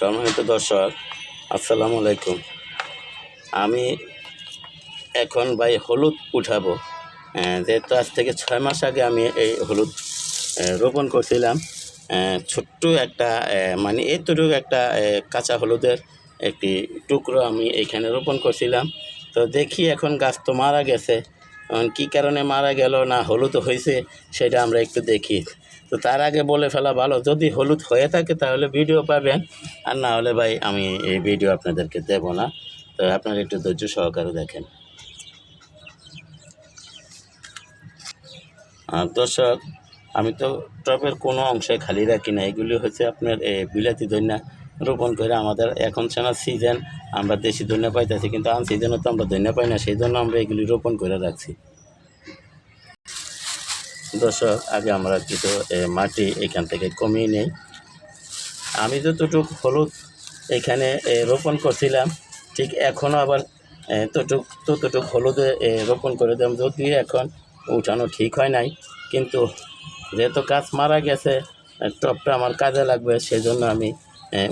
সম্মানিত দর্শক, আসসালামু আলাইকুম। আমি এখন ভাই হলুদ উঠাবো। যেহেতু আজ থেকে ছয় মাস আগে আমি এই হলুদ রোপণ করছিলাম ছোট্ট একটা মানে এতটুকু একটা কাঁচা হলুদের একটি টুকরো আমি এখানে রোপণ করছিলাম। তো দেখি এখন গাছ তো মারা গেছে। এখন কী কারণে মারা গেল না হলুদ হয়েছে, সেটা আমরা একটু দেখি। তো তার আগে বলে ফেলা ভালো। যদি হলুদ হয়ে থাকে তাহলে ভিডিও পাবেন। আর না হলে ভাই, আমি এই ভিডিও আপনাদেরকে দেব না। তো আপনারা একটু ধৈর্য সহকারে দেখেন। দর্শক, আমি তো টপের কোনো অংশে খালি রাখি না। এগুলি হচ্ছে আপনার বিলাতি দৈন্যা রোপণ করে আমাদের এখন সেনা সিজন আমরা দেশি দৈন্যা পাইতেছি, কিন্তু আন সিজনে তো আমরা দৈন্যা পাই না। সেই জন্য আমরা এগুলি রোপণ করে রাখছি। দর্শক, আগে আমরা কিছু মাটি এখান থেকে কমিয়ে নেই। আমি যতটুক হলুদ এখানে রোপণ করছিলাম, ঠিক এখনও আবার ততটুক ততটুক হলুদে রোপণ করে দিলাম। যদিও এখন উঠানো ঠিক হয় নাই, কিন্তু যেহেতু গাছ মারা গেছে টপটা আমার কাজে লাগবে, সেজন্য আমি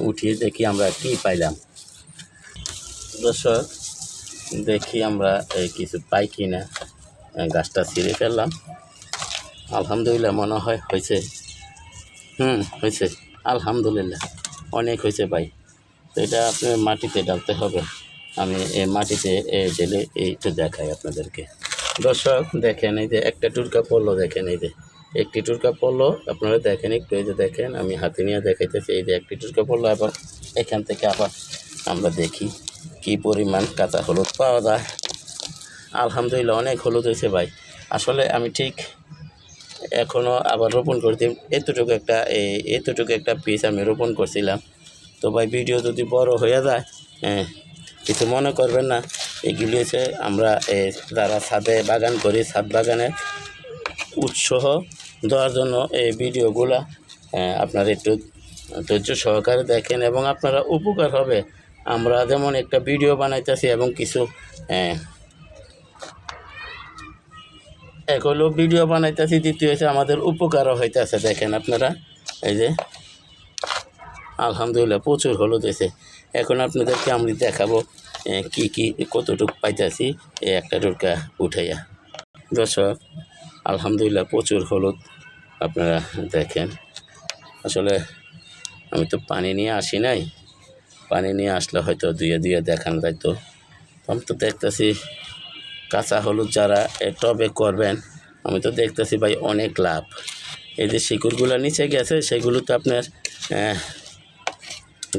উঠিয়ে দেখি আমরা কি পাইলাম। দর্শক, দেখি আমরা কিছু পাই কি না গাছটা ছিঁড়ে ফেললাম। আলহামদুলিল্লাহ, মনে হয় হয়েছে। হুম, হয়েছে। আলহামদুলিল্লাহ, অনেক হয়েছে ভাই। তো এটা আপনার মাটিতে ডালতে হবে। আমি এই মাটিতে এ ঢেলে এইটা দেখাই আপনাদেরকে। দর্শক, দেখেন এই যে একটা টুরকা পড়ল, দেখেন এই যে। একটি টুরকা পড়ল, আপনারা দেখেন একটু, এই যে দেখেন, আমি হাতে নিয়ে দেখাইতেছি, এই যে একটি টুরকা পড়ল আবার এখান থেকে আবার আমরা দেখি কি পরিমাণ কাঁচা হলুদ পাওয়া যায়। আলহামদুলিল্লাহ, অনেক হলুদ হয়েছে ভাই। আসলে আমি ঠিক এখনও আবার রোপণ করতে এতটুকু একটা এই এতটুকু একটা পিস আমি রোপণ করছিলাম। তো ভাই, ভিডিও যদি বড় হয়ে যায় হ্যাঁ কিছু মনে করবেন না। এগুলি হচ্ছে আমরা যারা ছাদে বাগান করি, ছাদ বাগানের উৎসাহ দেওয়ার জন্য এই ভিডিওগুলা আপনারা একটু ধৈর্য সহকারে দেখেন এবং আপনারা উপকার হবে। আমরা যেমন একটা ভিডিও বানাইতেছি এবং কিছু এক হলো ভিডিও বানাইতেছি, দ্বিতীয় হচ্ছে আমাদের উপকারও হইতেছে, দেখেন আপনারা। এই যে, আলহামদুলিল্লাহ প্রচুর হলুদ হয়েছে এখন আপনাদেরকে আমি দেখাবো কি কি, কতটুকু পাইতেছি এই একটা টুকা উঠাইয়া। দর্শক, আলহামদুলিল্লাহ প্রচুর হলুদ, আপনারা দেখেন। আসলে আমি তো পানি নিয়ে আসি নাই। পানি নিয়ে আসলে হয়তো দুয়ে দুয়ে দেখানো যাইতো আমি তো দেখতেছি কাঁচা হলুদ যারা টবে করবেন, আমি তো দেখতেছি ভাই অনেক লাভ। এই যে শিকড়গুলো নিচে গেছে সেগুলো তো আপনার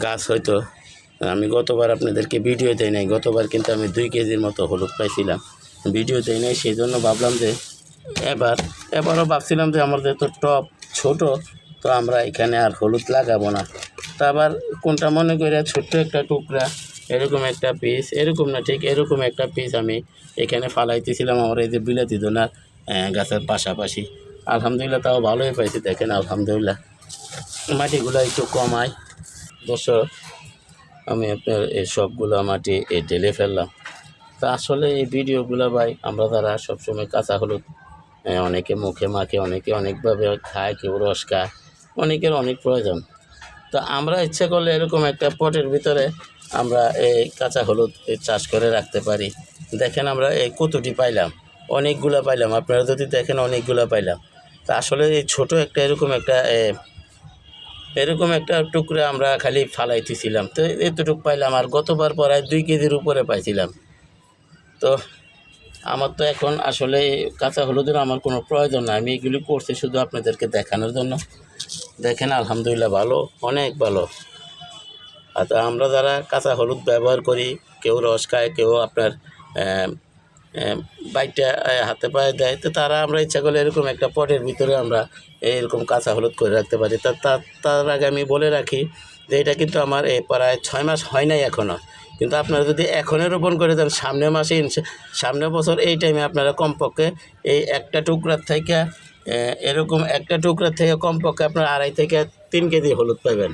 গাছ হয়তো, আমি গতবার আপনাদেরকে ভিডিও দেই নাই, গতবার কিন্তু আমি দুই কেজির মতো হলুদ পাইছিলাম। ভিডিও দেই নাই সেই জন্য ভাবলাম যে, এবার, এবারও ভাবছিলাম যে আমার যেহেতু টপ ছোট, তো আমরা এখানে আর হলুদ লাগাবো না। তা আবার কোনটা মনে করে ছোট্ট একটা টুকরা এরকম একটা পিস এরকম না, ঠিক এরকম একটা পিস আমি এখানে ফালাইতেছিলাম আমার এই যে বিলাতি দোনার গাছের পাশাপাশি। আলহামদুলিল্লাহ তাও ভালোই পাইছি, দেখেন, আলহামদুলিল্লাহ। মাটিগুলো একটু কমায় দর্শক, আমি আপনার এই সবগুলো মাটি ঢেলে ফেললাম। তা আসলে এই ভিডিওগুলো ভাই, আমরা তারা সবসময় কাঁচা হলুদ অনেকে মুখে মাখে, অনেকে অনেকভাবে খায়, কেউ রস খায়, অনেকের অনেক প্রয়োজন। তো আমরা ইচ্ছে করলে এরকম একটা পটের ভিতরে আমরা এই কাঁচা হলুদ চাষ করে রাখতে পারি। দেখেন আমরা এই কতটি পাইলাম। অনেকগুলো পাইলাম। আপনারা যদি দেখেন অনেকগুলো পাইলাম। তা আসলে এই ছোট একটা এরকম একটা এরকম একটা টুকরা আমরা খালি ফালাইতেছিলাম। তো এতটুকু পাইলাম আর গতবার পরায় দুই কেজির উপরে পাইছিলাম। তো আমার তো এখন আসলে কাঁচা হলুদের আমার কোনো প্রয়োজন নাই। আমি এগুলি করছি শুধু আপনাদেরকে দেখানোর জন্য। দেখেন আলহামদুলিল্লাহ ভালো, অনেক ভালো। আর তা আমরা যারা কাঁচা হলুদ ব্যবহার করি, কেউ রস খায়, কেউ আপনার বাইকটা হাতে পায়ে দেয়, তো তারা আমরা ইচ্ছা করলে এরকম একটা পটের ভিতরে আমরা এরকম কাঁচা হলুদ করে রাখতে পারি। তা তার আগে আমি বলে রাখি যে এটা কিন্তু আমার এই প্রায় ছয় মাস হয় নাই এখনও কিন্তু আপনারা যদি এখনই রোপণ করে দেন সামনের মাসে সামনের বছর এই টাইমে আপনারা কমপক্ষে এই একটা টুকরার থেকে এরকম একটা টুকরার থেকে কমপক্ষে আপনার আড়াই থেকে তিন কেজি হলুদ পাবেন।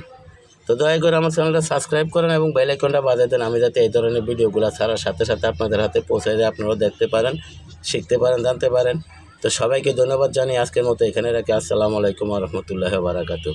তো দয়া করে আমার চ্যানেলটা সাবস্ক্রাইব করেন এবং বেল আইকনটা বাজিয়ে দেন। আমি যাতে এই ধরনের ভিডিওগুলো ছাড়ার সাথে সাথে আপনাদের হাতে পৌঁছে যায় আপনারাও দেখতে পারেন, শিখতে পারেন, জানতে পারেন। তো সবাইকে ধন্যবাদ জানিয়ে আজকের মতো এখানে রাখি। আসসালামু আলাইকুম রহমতুল্লাহ বারাকাতু